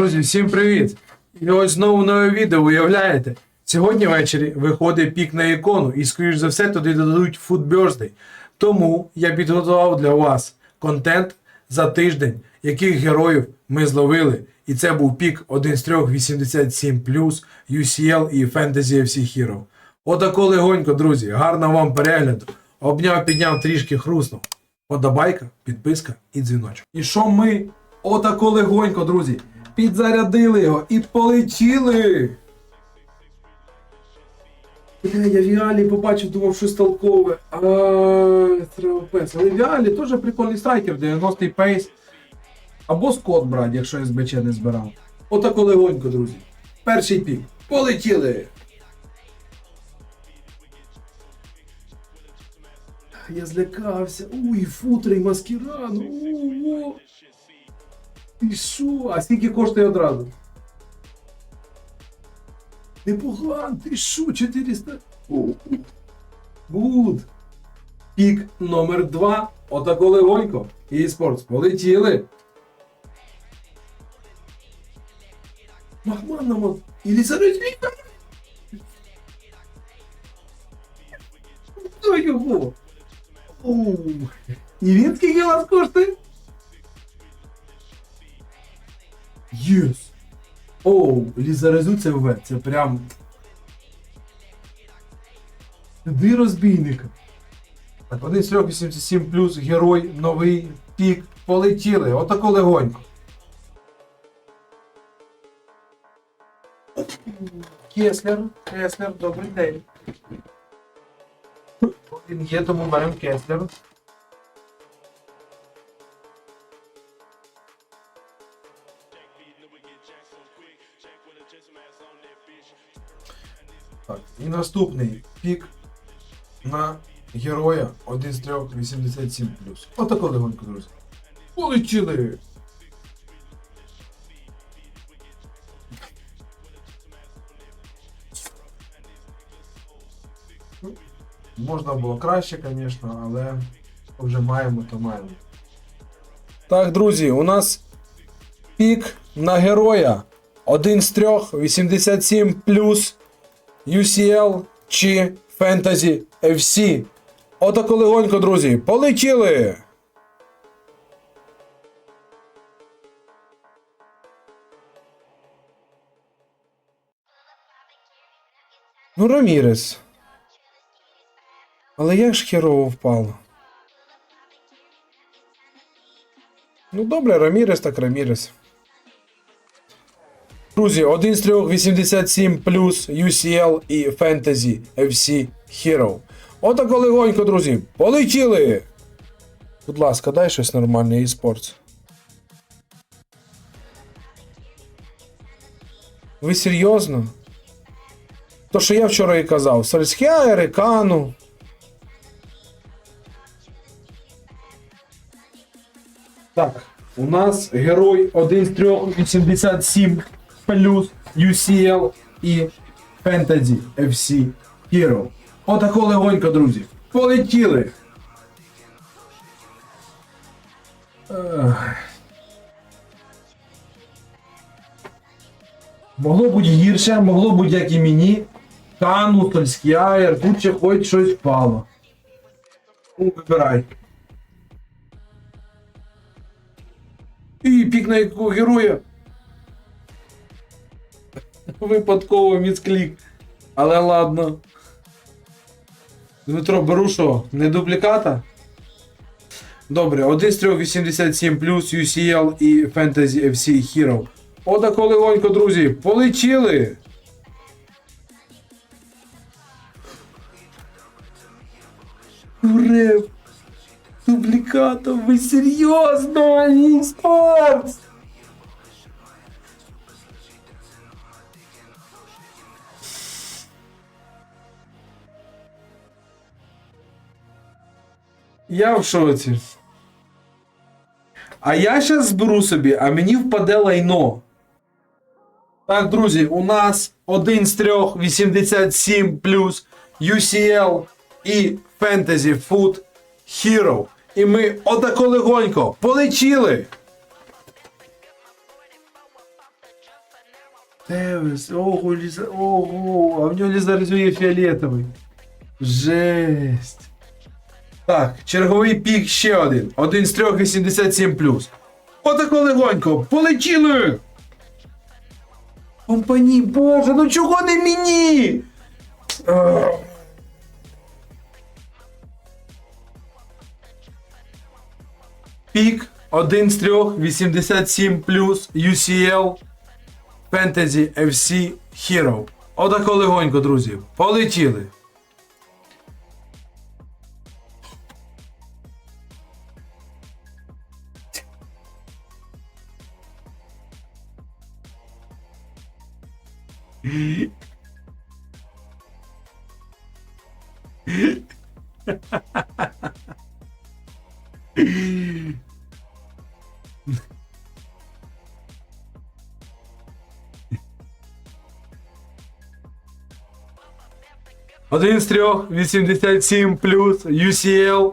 Друзі, всім привіт! І ось знову нове відео, уявляєте? Сьогодні ввечері виходить пік на ікону, і, скоріш за все, туди додадуть Food Тому я підготував для вас контент за тиждень, яких героїв ми зловили. І це був пік 1 з 3 87 UCL і Fantasy FC Hero. Отако легонько, друзі. Гарного вам перегляду. Обняв, підняв, трішки хруснув. Подобайка, підписка і дзвіночок. І що ми отако легонько, друзі, підзарядили його і полетіли. Бля, я Віалі побачив, думав, щось толкове. А, треба пес. Але Віалі теж прикольний страйкер, 90-й пейс. Або Скот брати, якщо СБЧ не збирав. Отако легонько, друзі. Перший пік. Полетіли. Я злякався. Уй, футри, маскіран. І що? А скільки коштує одразу? Непогано, ти що, 400? Гуд. Пік номер 2. Отако легонько. І спортс. Полетіли. Махман нам. Ілі зараз Хто його? І він скільки вас коштує? Єс. Оу, лізарезу це в це прям. Сюди розбійника. Так, 1 з 387 плюс герой, новий пік. Полетіли. Отако легонько. Кеслер, Кеслер, добрий день. Він є, тому беремо Кеслер. Так, і наступний пік на героя 1 з 3 87 Отако легонько, друзі. Полетіли! Ну, Можна було краще, звісно, але вже маємо, то маємо. Так, друзі, у нас пік на героя 1 з 3 87 плюс UCL чи Fantasy FC. Отако легонько, друзі. Полетіли! Ну, Рамірес. Але як ж херово впало? Ну добре, Рамірес так Рамірес. Друзі, 1 з 3 87 плюс UCL і Fantasy FC Hero. Отако легонько, друзі. Полетіли! Будь ласка, дай щось нормальне e-sports. Ви серйозно? То, що я вчора і казав, Сальсхіаєри, Кану. Так, у нас герой 1 з 3 87 плюс UCL і Fantasy FC Hero. Отако легонько, друзі. Полетіли. Могло бути гірше, могло бути як і мені. Кану, Тольскіаєр, тут ще хоч щось впало. Ну, вибирай. І пік на якого героя. Випадково місклік. Але ладно. Дмитро, беру що? Не дубліката? Добре, 1 з 3 87 плюс UCL і Fantasy FC Hero. Отако легонько, друзі, полетіли! Уре! Дублікатом, ви серйозно? Спортс! Я в шоці. А я зараз зберу собі, а мені впаде лайно. Так, друзі, у нас 1 з 3 87 плюс UCL і Fantasy Food Hero. І ми отако легонько полетіли. Тевес, ого, ліза, ого, а в нього лізарізує фіолетовий. Жесть. Так, черговий пік ще один. Один з трьох 87 плюс. Отако легонько, полетіли! Компані, боже, ну чого не мені? Пік 1 з 3 87 плюс UCL Fantasy FC Hero. Отако легонько, друзі. Полетіли. Один з трьох 87 плюс UCL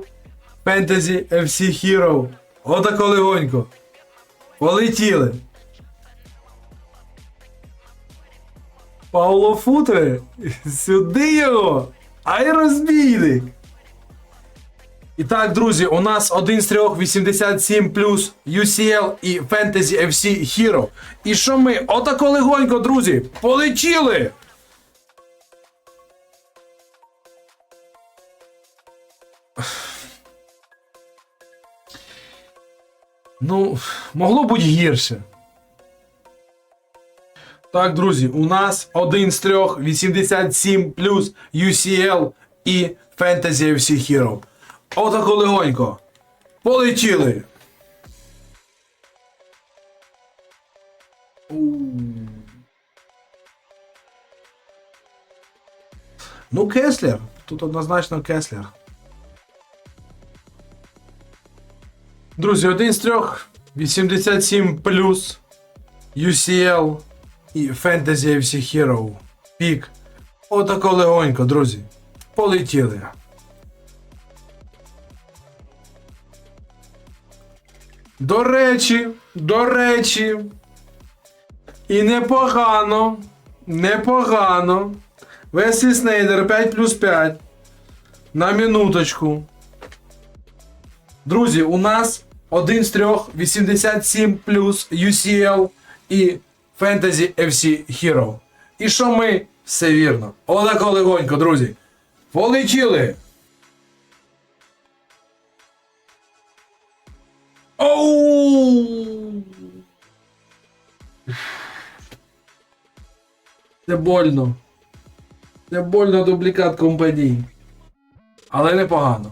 Fantasy FC Hero. Отако легонько. Полетіли. Павло Футре. Сюди його. Ай розбійник. І так, друзі, у нас один з трьох 87 плюс UCL і Fantasy FC Hero. І що ми? Отако легонько, друзі, полетіли! Ну, могло бути гірше. Так, друзі, у нас один з трьох 87 плюс UCL і Fantasy FC Hero. Отако легонько. Полетіли. Ну, Кеслер. Тут однозначно Кеслер. Друзі, один з трьох 87 плюс UCL і Fantasy FC Hero. Пік. Отако легонько, друзі. Полетіли. До речі, до речі. І непогано. Непогано. Веслі Снейдер 5 плюс 5. На минуточку. Друзі, у нас один з трьох 87 плюс UCL і Fantasy FC Hero. І що ми? Все вірно. Отако легонько, друзі. Полетіли! Оу! Це больно. Це больно дублікат компанії. Але непогано.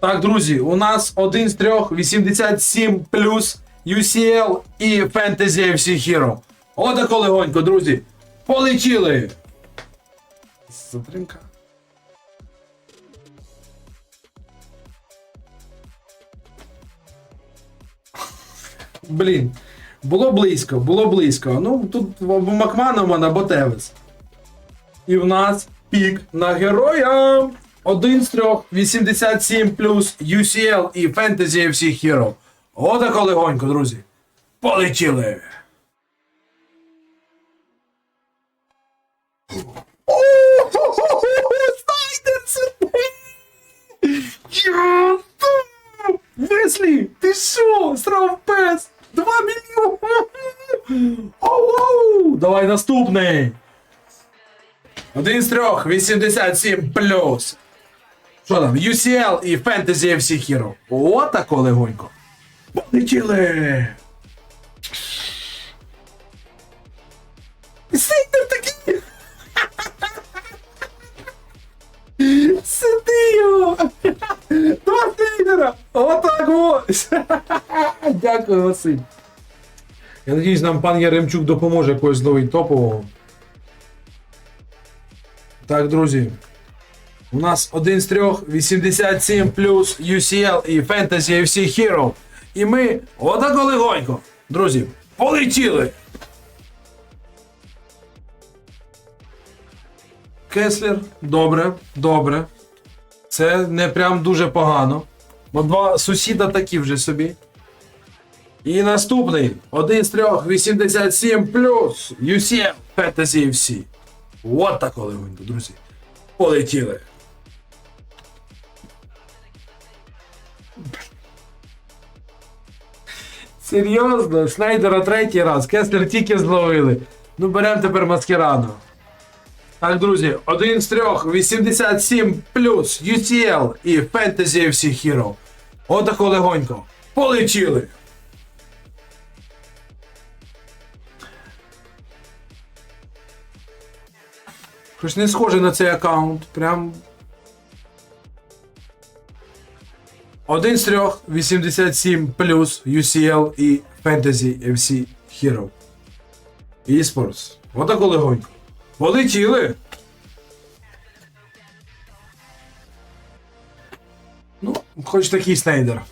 Так, друзі, у нас один з трьох 87 плюс UCL і Fantasy FC Hero. Отако легонько, друзі. Полетіли! Затримка. Блін, було близько, було близько. Ну, тут або Макманоман, або Тевес. І в нас пік на героя. Один з трьох 87 плюс UCL і Fantasy FC Hero. Отако легонько, друзі. Полетіли! Веслі, ти що? Срав пес! 2 мільйони! Оу! Давай наступний! Один з трьох 87 плюс. Що там? UCL і Fantasy FC Hero. О, тако легонько. Полетіли! Сейдер такий! Сиди його! Два сейдера! Отак ось! Дякую, Василь. Я надіюсь, нам пан Яремчук допоможе якось зловити топового. Так, друзі. У нас один з трьох 87 плюс UCL і Fantasy FC Hero. І ми отако легонько. Друзі, полетіли! Кеслер, добре, добре. Це не прям дуже погано. Бо два сусіда такі вже собі. І наступний. Один з трьох 87 плюс. UCM Fantasy FC. От так легонько, друзі. Полетіли. Серйозно, Шнайдера третій раз, Кеслер тільки зловили. Ну беремо тепер маскирану. Так, друзі, один з трьох 87 плюс UCL і Fantasy FC Hero. Отако легонько. Полетіли. Щось не схоже на цей аккаунт. Прям. Один з трьох 87 плюс UCL і Fantasy FC Hero. eSports. Отаку легонько. Полетіли. Ну, хоч такий снайдер.